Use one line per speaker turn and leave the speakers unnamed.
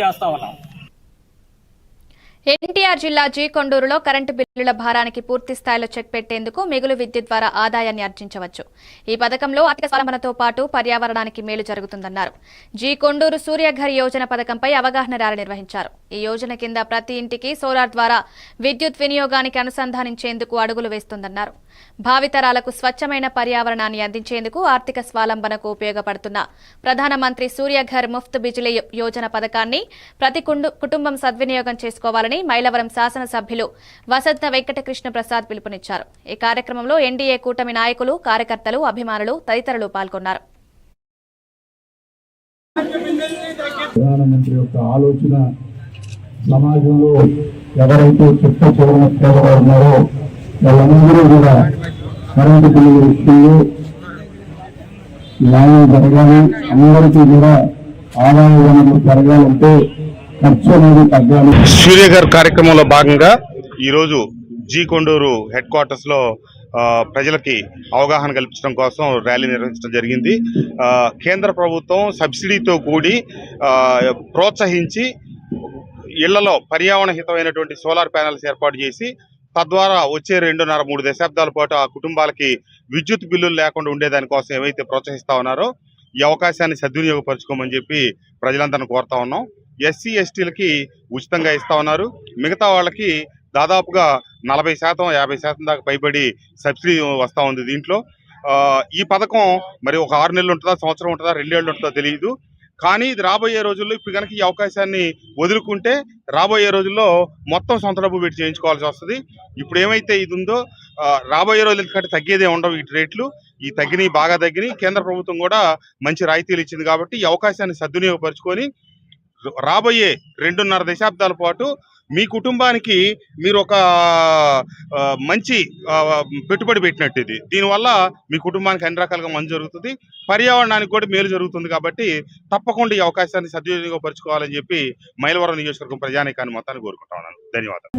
చేస్తా ఉన్నాం.
ఎన్టీఆర్ జిల్లా జీ కొండూరులో కరెంటు బిల్లుల భారానికి పూర్తి స్థాయిలో చెక్ పెట్టేందుకు మిగులు విద్యుత్ ద్వారా ఆదాయాన్ని ఆర్జించవచ్చు. ఈ పథకంలో ఆర్థిక స్వలంబనతో పాటు పర్యావరణానికి మేలు జరుగుతుందన్నారు. జీ కొండూరు సూర్యఘర్ యోజన పథకంపై అవగాహన ర్యాలీ నిర్వహించారు. ఈ యోజన కింద ప్రతి ఇంటికి సోలార్ ద్వారా విద్యుత్ వినియోగానికి అనుసంధానించేందుకు అడుగులు వేస్తుందన్నారు. భావితరాలకు స్వచ్ఛమైన పర్యావరణాన్ని అందించేందుకు ఆర్థిక స్వాలంబనకు ఉపయోగపడుతున్న ప్రధానమంత్రి సూర్యఘర్ ముఫ్త్ బిజిలీ యోజన పథకాన్ని ప్రతి కుటుంబం సద్వినియోగం చేసుకోవాలని చేయాలని మైలవరం శాసనసభ్యులు వసంత వెంకటకృష్ణ ప్రసాద్ పిలుపునిచ్చారు. ఈ కార్యక్రమంలో ఎన్డీఏ కూటమి నాయకులు కార్యకర్తలు అభిమానులు తదితరులు పాల్గొన్నారు.
ప్రధానమంత్రి యొక్క ఆలోచన సమాజంలో ఎవరైతే చిత్త పేదవారు ఉన్నారో వాళ్ళందరూ కూడా కరెంటు బిల్లు ఇస్తుంది న్యాయం జరగాలి. అందరికీ కూడా ఆదాయ వనరులు జరగాలంటే
సూర్యగారు కార్యక్రమంలో భాగంగా ఈరోజు జీ కొండూరు హెడ్ క్వార్టర్స్లో ప్రజలకి అవగాహన కల్పించడం కోసం ర్యాలీ నిర్వహించడం జరిగింది. కేంద్ర ప్రభుత్వం సబ్సిడీతో కూడి ప్రోత్సహించి ఇళ్ళలో పర్యావరణ హితమైనటువంటి సోలార్ ప్యానెల్స్ ఏర్పాటు చేసి తద్వారా వచ్చే రెండున్నర మూడు దశాబ్దాల పాటు ఆ కుటుంబాలకి విద్యుత్ బిల్లులు లేకుండా ఉండేదానికోసం ఏవైతే ప్రోత్సహిస్తా ఉన్నారో ఈ అవకాశాన్ని సద్వినియోగపరచుకోమని చెప్పి ప్రజలందరిని కోరుతా ఉన్నాం. ఎస్సీ ఎస్టీలకి ఉచితంగా ఇస్తా ఉన్నారు. మిగతా వాళ్ళకి దాదాపుగా నలభై శాతం యాభై శాతం దాకా పైబడి సబ్సిడీ వస్తూ ఉంది దీంట్లో. ఈ పథకం మరి ఒక ఆరు నెలలు ఉంటుందా సంవత్సరం ఉంటుందా రెండేళ్ళు ఉంటుందో తెలియదు కానీ ఇది రాబోయే రోజుల్లో ఇప్పుడు కనుక ఈ అవకాశాన్ని వదులుకుంటే రాబోయే రోజుల్లో మొత్తం సొంత డబ్బు పెట్టి చేయించుకోవాల్సి వస్తుంది. ఇప్పుడు ఏమైతే ఇది ఉందో రాబోయే రోజుల కంటే తగ్గేదే ఉండవు ఈ రేట్లు. ఈ తగ్గినవి బాగా తగ్గినాయి. కేంద్ర ప్రభుత్వం కూడా మంచి రాయితీలు ఇచ్చింది కాబట్టి ఈ అవకాశాన్ని సద్వినియోగపరుచుకొని రాబోయే రెండున్నర దశాబ్దాల పాటు మీ కుటుంబానికి మీరు ఒక మంచి పెట్టుబడి పెట్టినట్టు ఇది. దీనివల్ల మీ కుటుంబానికి అన్ని రకాలుగా మంచి జరుగుతుంది. పర్యావరణానికి కూడా మేలు జరుగుతుంది కాబట్టి తప్పకుండా ఈ అవకాశాన్ని సద్వినియోగపరచుకోవాలని చెప్పి మైలవరం నియోజకవర్గం ప్రజానికాన్ని మొత్తాన్ని కోరుకుంటా ఉన్నాను. ధన్యవాదాలు.